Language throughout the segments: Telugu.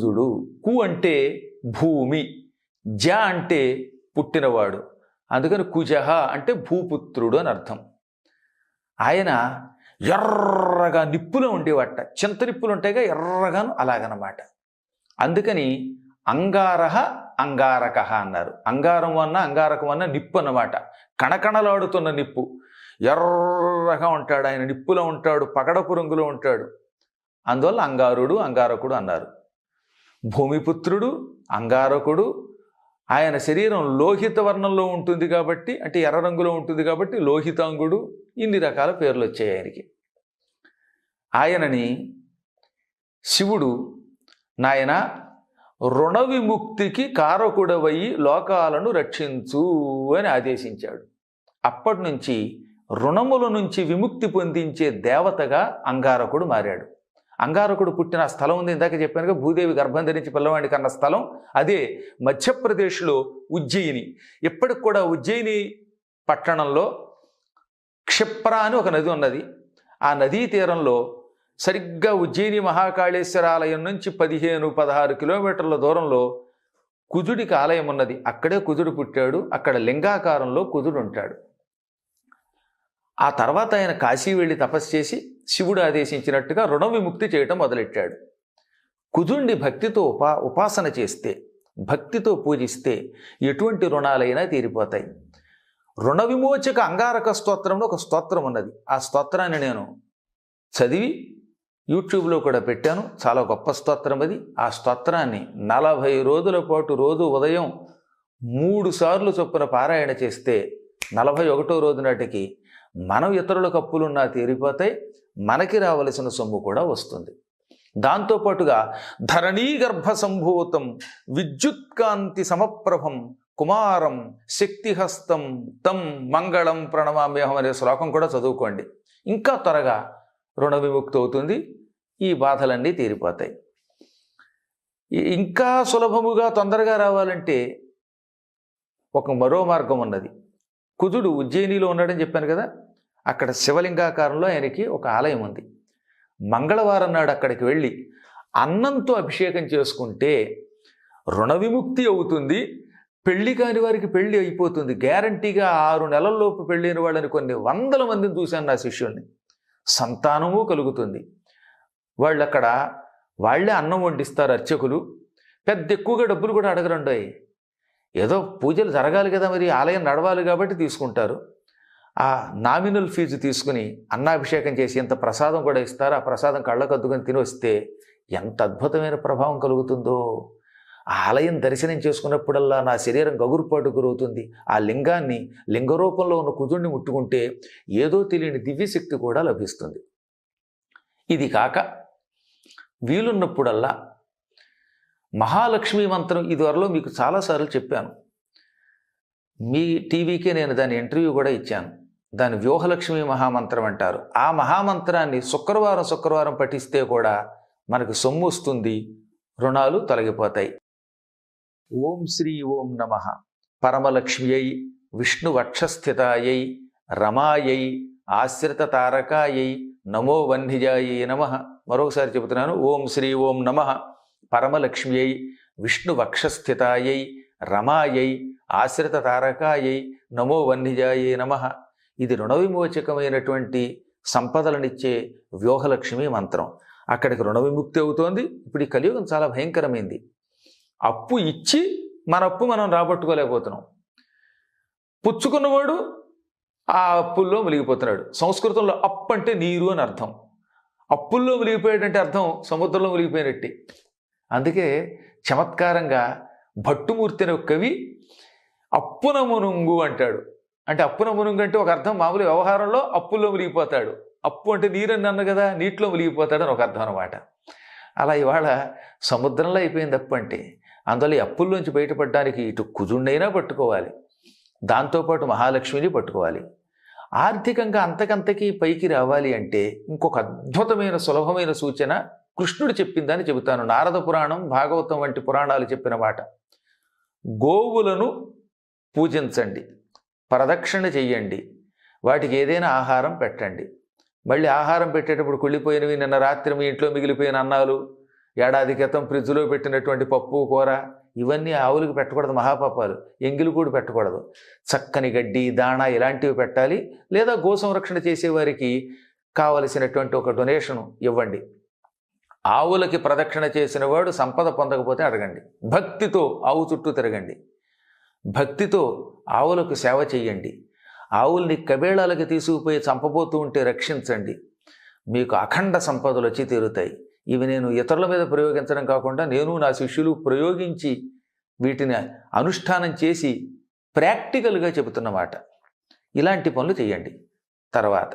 కుజుడు కు అంటే భూమి జ అంటే పుట్టినవాడు. అందుకని కుజహ అంటే భూపుత్రుడు అని అర్థం. ఆయన ఎర్రగా నిప్పులో ఉండేవట. చింత నిప్పులు ఉంటాయిగా ఎర్రగాను అలాగనమాట. అందుకని అంగారహ అంగారక అన్నారు. అంగారం అన్న అంగారకం అన్న నిప్పు అన్నమాట. కణకణలాడుతున్న నిప్పు. ఎర్రగా ఉంటాడు ఆయన. నిప్పులో ఉంటాడు. పగడపు రంగులో ఉంటాడు. అందువల్ల అంగారుడు అంగారకుడు అన్నారు. భూమిపుత్రుడు అంగారకుడు. ఆయన శరీరం లోహిత వర్ణంలో ఉంటుంది కాబట్టి అంటే ఎర్ర రంగులో ఉంటుంది కాబట్టి లోహితాంగుడు. ఇన్ని రకాల పేర్లు వచ్చాయి ఆయనకి. ఆయనని శివుడు నాయన రుణ విముక్తికి కారకుడవయ్యి లోకాలను రక్షించు అని ఆదేశించాడు. అప్పటి నుంచి రుణముల నుంచి విముక్తి పొందించే దేవతగా అంగారకుడు మారాడు. అంగారకుడు పుట్టిన స్థలం ఉంది. ఇందాక చెప్పానుగా భూదేవి గర్భం ధరించి పిల్లవాడికి అన్న స్థలం. అదే మధ్యప్రదేశ్లో ఉజ్జయిని. ఇప్పటికి కూడా ఉజ్జయిని పట్టణంలో క్షిప్ర అని ఒక నది ఉన్నది. ఆ నదీ తీరంలో సరిగ్గా ఉజ్జయిని మహాకాళేశ్వర ఆలయం నుంచి పదిహేను పదహారు కిలోమీటర్ల దూరంలో కుజుడికి ఆలయం ఉన్నది. అక్కడే కుజుడు పుట్టాడు. అక్కడ లింగాకారంలో కుజుడు ఉంటాడు. ఆ తర్వాత ఆయన కాశీ వెళ్ళి తపస్సు చేసి శివుడు ఆదేశించినట్టుగా రుణ విముక్తి చేయటం మొదలెట్టాడు. కుదుండి భక్తితో ఉపా ఉపాసన చేస్తే భక్తితో పూజిస్తే ఎటువంటి రుణాలైనా తీరిపోతాయి. రుణ విమోచక అంగారక స్తోత్రంలో ఒక స్తోత్రం ఉన్నది. ఆ స్తోత్రాన్ని నేను చదివి యూట్యూబ్లో కూడా పెట్టాను. చాలా గొప్ప స్తోత్రం అది. ఆ స్తోత్రాన్ని నలభై రోజుల పాటు రోజు ఉదయం మూడు సార్లు చొప్పున పారాయణ చేస్తే నలభై ఒకటో రోజు నాటికి మనం ఇతరులకు అప్పులున్నా తీరిపోతాయి మనకి రావలసిన సొమ్ము కూడా వస్తుంది. దాంతోపాటుగా ధరణీ గర్భ సంభూతం విద్యుత్కాంతి సమప్రభం కుమారం శక్తిహస్తం తం మంగళం ప్రణమామ్యహం అనే శ్లోకం కూడా చదువుకోండి. ఇంకా త్వరగా రుణ విముక్తి అవుతుంది ఈ బాధలన్నీ తీరిపోతాయి. ఇంకా సులభముగా తొందరగా రావాలంటే ఒక మరో మార్గం ఉన్నది. కుజుడు ఉజ్జయినిలో ఉన్నాడని చెప్పాను కదా అక్కడ శివలింగాకారంలో ఆయనకి ఒక ఆలయం ఉంది. మంగళవారం నాడు అక్కడికి వెళ్ళి అన్నంతో అభిషేకం చేసుకుంటే రుణ విముక్తి అవుతుంది పెళ్ళి కాని వారికి పెళ్ళి అయిపోతుంది. గ్యారంటీగా ఆరు నెలల్లోపు పెళ్ళైన వాళ్ళని కొన్ని వందల మందిని చూశాను నా శిష్యుల్ని. సంతానము కలుగుతుంది. వాళ్ళు అక్కడ వాళ్ళే అన్నం వండిస్తారు అర్చకులు. పెద్ద ఎక్కువగా డబ్బులు కూడా అడగరండోయ్ ఏదో పూజలు జరగాలి కదా మరి ఆలయం నడవాలి కాబట్టి తీసుకుంటారు. ఆ నామినల్ ఫీజు తీసుకుని అన్నాభిషేకం చేసి ఇంత ప్రసాదం కూడా ఇస్తారు ఆ ప్రసాదం కళ్ళకద్దుకొని తిని వస్తే ఎంత అద్భుతమైన ప్రభావం కలుగుతుందో. ఆ ఆలయం దర్శనం చేసుకున్నప్పుడల్లా నా శరీరం గగురుపాటు గురవుతుంది. ఆ లింగాన్ని లింగ రూపంలో ఉన్న కుజుడిని ముట్టుకుంటే ఏదో తెలియని దివ్యశక్తి కూడా లభిస్తుంది. ఇది కాక వీలున్నప్పుడల్లా మహాలక్ష్మి మంత్రం ఇదివరలో మీకు చాలాసార్లు చెప్పాను. మీ టీవీకే నేను దాని ఇంటర్వ్యూ కూడా ఇచ్చాను. దాని వ్యూహలక్ష్మి మహామంత్రం అంటారు. ఆ మహామంత్రాన్ని శుక్రవారం శుక్రవారం పఠిస్తే కూడా మనకు సొమ్ము వస్తుంది రుణాలు తొలగిపోతాయి. ఓం శ్రీ ఓం నమ. పరమలక్ష్మ్యై విష్ణువక్షస్థితాయై రమాయై ఆశ్రిత తారకాయై నమో వన్నిజాయై నమ. మరొకసారి చెబుతున్నాను ఓం శ్రీ ఓం నమ. పరమలక్ష్మ్యై విష్ణువక్షస్థితాయై రమాయై ఆశ్రిత తారకాయై నమో వన్నిజాయే నమ. ఇది రుణ విమోచకమైనటువంటి సంపదలనిచ్చే వ్యూహలక్ష్మి మంత్రం. అక్కడికి రుణ విముక్తి అవుతోంది. ఇప్పుడు ఈ కలియుగం చాలా భయంకరమైంది. అప్పు ఇచ్చి మన అప్పు మనం రాబట్టుకోలేకపోతున్నాం. పుచ్చుకున్నవాడు ఆ అప్పుల్లో మునిగిపోతున్నాడు. సంస్కృతంలో అప్పు అంటే నీరు అని అర్థం. అప్పుల్లో మునిగిపోయాడంటే అర్థం సముద్రంలో మునిగిపోయినట్టే. అందుకే చమత్కారంగా భట్టుమూర్తి అనే కవి అప్పున మునుంగు అంటాడు. అంటే అప్పున మునుంగు అంటే ఒక అర్థం మామూలు వ్యవహారంలో అప్పుల్లో మునిగిపోతాడు. అప్పు అంటే నీరని అన్న కదా నీటిలో మునిగిపోతాడు అని ఒక అర్థం అనమాట అలా ఇవాళ సముద్రంలో అయిపోయింది అప్పు అంటే అందులో ఈ అప్పుల్లోంచి బయటపడడానికి ఇటు కుజుండైనా పట్టుకోవాలి. దాంతోపాటు మహాలక్ష్మిని పట్టుకోవాలి. ఆర్థికంగా అంతకంతకీ పైకి రావాలి అంటే ఇంకొక అద్భుతమైన సులభమైన సూచన కృష్ణుడు చెప్పిందని చెబుతాను. నారద పురాణం భాగవతం వంటి పురాణాలు చెప్పిన మాట. గోవులను పూజించండి. ప్రదక్షిణ చెయ్యండి. వాటికి ఏదైనా ఆహారం పెట్టండి. మళ్ళీ ఆహారం పెట్టేటప్పుడు కుళ్ళిపోయినవి నిన్న రాత్రి మీ ఇంట్లో మిగిలిపోయిన అన్నాలు ఏడాది క్రితం ఫ్రిడ్జ్లో పెట్టినటువంటి పప్పు కూర ఇవన్నీ ఆవులకు పెట్టకూడదు మహాపాపాలు. ఎంగిలి కూడా పెట్టకూడదు. చక్కని గడ్డి దాణా ఇలాంటివి పెట్టాలి. లేదా గో సంరక్షణ చేసేవారికి కావలసినటువంటి ఒక డొనేషన్ ఇవ్వండి. ఆవులకి ప్రదక్షిణ చేసిన వాడు సంపద పొందకపోతే అడగండి. భక్తితో ఆవు చుట్టూ తిరగండి. భక్తితో ఆవులకు సేవ చేయండి ఆవుల్ని కబేళాలకి తీసుకుపోయి చంపబోతూ ఉంటే రక్షించండి. మీకు అఖండ సంపదలు వచ్చి తీరుతాయి. ఇవి నేను ఇతరుల మీద ప్రయోగించడం కాకుండా నేను నా శిష్యులు ప్రయోగించి వీటిని అనుష్ఠానం చేసి ప్రాక్టికల్గా చెబుతున్నమాట. ఇలాంటి పనులు చేయండి తర్వాత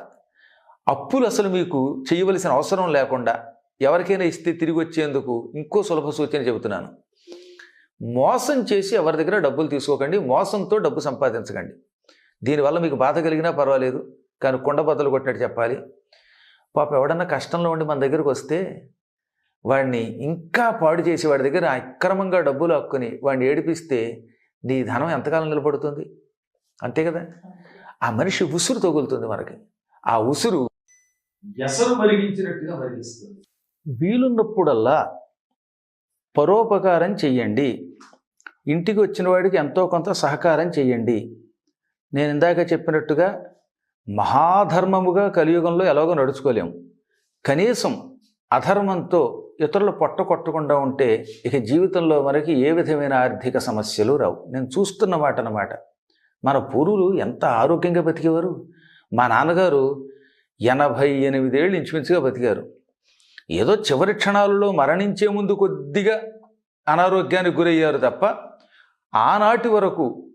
అప్పులు అసలు మీకు చేయవలసిన అవసరం లేకుండా ఎవరికైనా ఇస్తే తిరిగి వచ్చేందుకు ఇంకో సులభ సూచన చెబుతున్నాను. మోసం చేసి ఎవరి దగ్గర డబ్బులు తీసుకోకండి మోసంతో డబ్బు సంపాదించకండి. దీనివల్ల మీకు బాధ కలిగినా పర్వాలేదు కానీ కొండ బద్దలు కొట్టినట్టు చెప్పాలి. పాప ఎవడన్నా కష్టంలో ఉండి మన దగ్గరకు వస్తే వాడిని ఇంకా పాడు చేసి వాడి దగ్గర అక్రమంగా డబ్బులు హక్కుని వాడిని ఏడిపిస్తే నీ ధనం ఎంతకాలం నిలబడుతుంది? అంతే కదా? ఆ మనిషి ఉసురు తగులుతుంది మనకి. ఆ ఉసురు ఎసరు మరిగించినట్టుగా మరిగిస్తుంది. వీలున్నప్పుడల్లా పరోపకారం చెయ్యండి. ఇంటికి వచ్చిన వాడికి ఎంతో కొంత సహకారం చెయ్యండి. నేను ఇందాక చెప్పినట్టుగా మహాధర్మముగా కలియుగంలో ఎలాగో నడుచుకోలేము కనీసం అధర్మంతో ఇతరులు పొట్ట కొట్టకుండా ఉంటే ఇక జీవితంలో మనకి ఏ విధమైన ఆర్థిక సమస్యలు రావు. నేను చూస్తున్న మాట అన్నమాట. మన పూర్వులు ఎంత ఆరోగ్యంగా బతికేవారు? మా నాన్నగారు ఎనభై ఎనిమిదేళ్ళు ఇంచుమించుగా బతికారు. ఏదో చివరి క్షణాలలో మరణించే ముందు కొద్దిగా అనారోగ్యానికి గురయ్యారు తప్ప ఆనాటి వరకు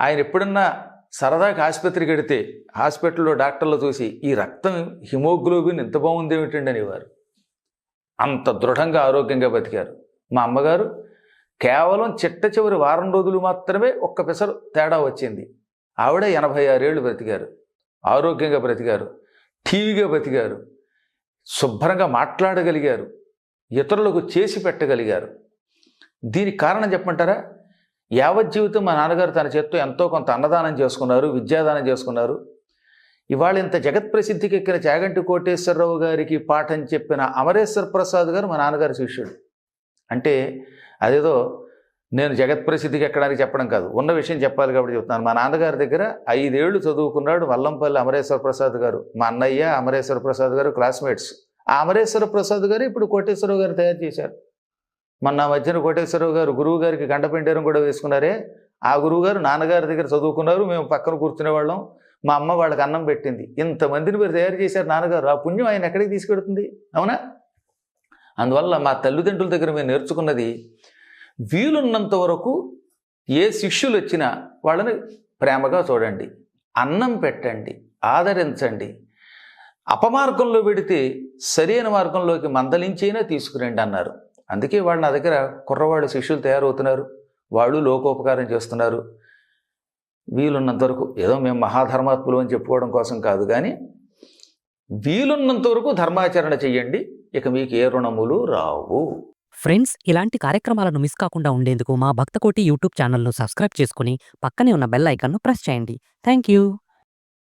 ఆయన ఎప్పుడన్నా సరదాకి ఆసుపత్రికి వెడితే హాస్పిటల్లో డాక్టర్లు చూసి ఈ రక్తం హిమోగ్లోబిన్ ఎంత బాగుంది ఏమిటండి అనేవారు. అంత దృఢంగా ఆరోగ్యంగా బతికారు. మా అమ్మగారు కేవలం చిట్ట చివరి వారం రోజులు మాత్రమే ఒక్క పెసరు తేడా వచ్చింది. ఆవిడ ఎనభై ఆరేళ్ళు బ్రతికారు. ఆరోగ్యంగా బ్రతికారు. టీవీగా బ్రతికారు. శుభ్రంగా మాట్లాడగలిగారు. ఇతరులకు చేసి పెట్టగలిగారు. దీనికి కారణం చెప్పమంటారా? యావజ్జీవితం మా నాన్నగారు తన చేత్తో ఎంతో కొంత అన్నదానం చేసుకున్నారు విద్యాదానం చేసుకున్నారు. ఇవాళ ఇంత జగత్ ప్రసిద్ధికి ఎక్కిన చాగంటి కోటేశ్వరరావు గారికి పాఠం చెప్పిన అమరేశ్వర ప్రసాద్ గారు మా నాన్నగారి శిష్యుడు. అంటే అదేదో నేను జగత్ ప్రసిద్ధికి ఎక్కడానికి చెప్పడం కాదు. ఉన్న విషయం చెప్పాలి కాబట్టి చెప్తున్నాను. మా నాన్నగారి దగ్గర ఐదేళ్ళు చదువుకున్నాడు వల్లంపల్లి అమరేశ్వర ప్రసాద్ గారు. మా అన్నయ్య అమరేశ్వర ప్రసాద్ గారు క్లాస్మేట్స్ ఆ అమరేశ్వర ప్రసాద్ గారు ఇప్పుడు కోటేశ్వరరావు గారు తయారు చేశారు. మొన్న మధ్యన కోటేశ్వరరావు గారు గురువు గారికి గండపిండేరం కూడా వేసుకున్నారే. ఆ గురువు గారు నాన్నగారి దగ్గర చదువుకున్నారు. మేము పక్కన కూర్చునే వాళ్ళం. మా అమ్మ వాళ్ళకి అన్నం పెట్టింది. ఇంతమందిని మీరు తయారు చేశారు నాన్నగారు. ఆ పుణ్యం ఆయన ఎక్కడికి తీసుకెడుతుంది? అవునా? అందువల్ల మా తల్లిదండ్రుల దగ్గర మేము నేర్చుకున్నది వీలున్నంత వరకు ఏ శిష్యులు వచ్చినా వాళ్ళని ప్రేమగా చూడండి అన్నం పెట్టండి ఆదరించండి. అపమార్గంలో పెడితే సరైన మార్గంలోకి మందలించైనా తీసుకురండి అన్నారు. అందుకే వాళ్ళ నా దగ్గర కుర్రవాళ్ళు శిష్యులు తయారవుతున్నారు వాళ్ళు లోకోపకారం చేస్తున్నారు. వీలున్నంత వరకు ఏదో మేము మహాధర్మాత్ములు అని చెప్పుకోవడం కోసం కాదు కానీ వీలున్నంత వరకు ధర్మాచరణ చెయ్యండి ఇక మీకు ఏ రుణములు రావు. ఫ్రెండ్స్ ఇలాంటి కార్యక్రమాలను మిస్ కాకుండా ఉండేందుకు మా భక్తకోటి యూట్యూబ్ ఛానల్ను సబ్స్క్రైబ్ చేసుకుని పక్కనే ఉన్న బెల్ ఐకాన్ను ప్రెస్ చేయండి. Thank you